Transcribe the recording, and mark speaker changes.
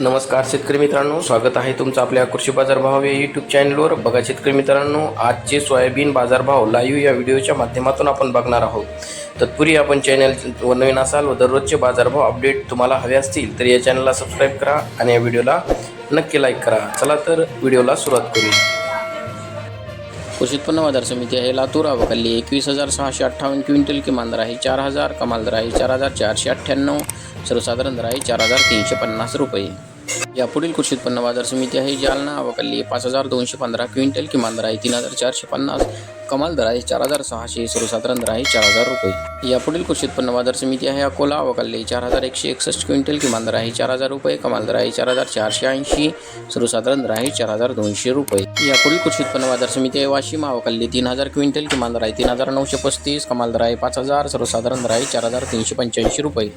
Speaker 1: नमस्कार शेतकरी मित्रांनो स्वागत आहे तुमचं आपल्या कृषी बाजारभाव या यूट्यूब चॅनलवर बघा शेतकरी मित्रांनो आजचे सोयाबीन बाजारभाव लाईव्ह या व्हिडिओच्या माध्यमातून आपण बघणार आहोत. तत्पूर्वी आपण चॅनल व नवीन असाल व दररोजचे बाजारभाव अपडेट तुम्हाला हवे असतील तर या चॅनलला सबस्क्राईब करा आणि या व्हिडिओला नक्की लाईक करा. चला तर व्हिडिओला सुरुवात करूया कृषी उत्पन्न बाजार समिती आहे लातूर अवकाली एकवीस हजार सहाशे अठ्ठावन्न क्विंटल किमान दर आहे चार हजार कमाल दर आहे चार हजार चारशे अठ्ठ्याण्णव सर्वसाधारण दर आहे चार हजार तीनशे पन्नास रुपये. यापुढील कृषी उत्पन्न बाजार समिती आहे. जालना अवकाली पाच हजार दोनशे पंधरा क्विंटल किमान दर आहे तीन हजार चारशे पन्नास कमाल दर आहे चार हजार सहाशे सर्वसाधारण दर आहे चार हजार रुपये. यापुढील कृषी उत्पन्न बाजार समिती आहे अकोला अवकाली चार हजार एकशे एकसष्ट क्विंटल किमान दर आहे चार हजार रुपये कमाल दर आहे चार हजार चारशे ऐंशी सर्वसाधारण दर आहे चार हजार दोनशे रुपये. यापुढील कृषी उत्पन्न बाजार समिती आहे वाशिम अवकाली तीन हजार क्विंटल किमान दर आहे तीन हजार नऊशे पस्तीस कमाल दर आहे पाच हजार सर्वसाधारण दर आहे चार हजार तीनशे पंच्याऐंशी रुपये.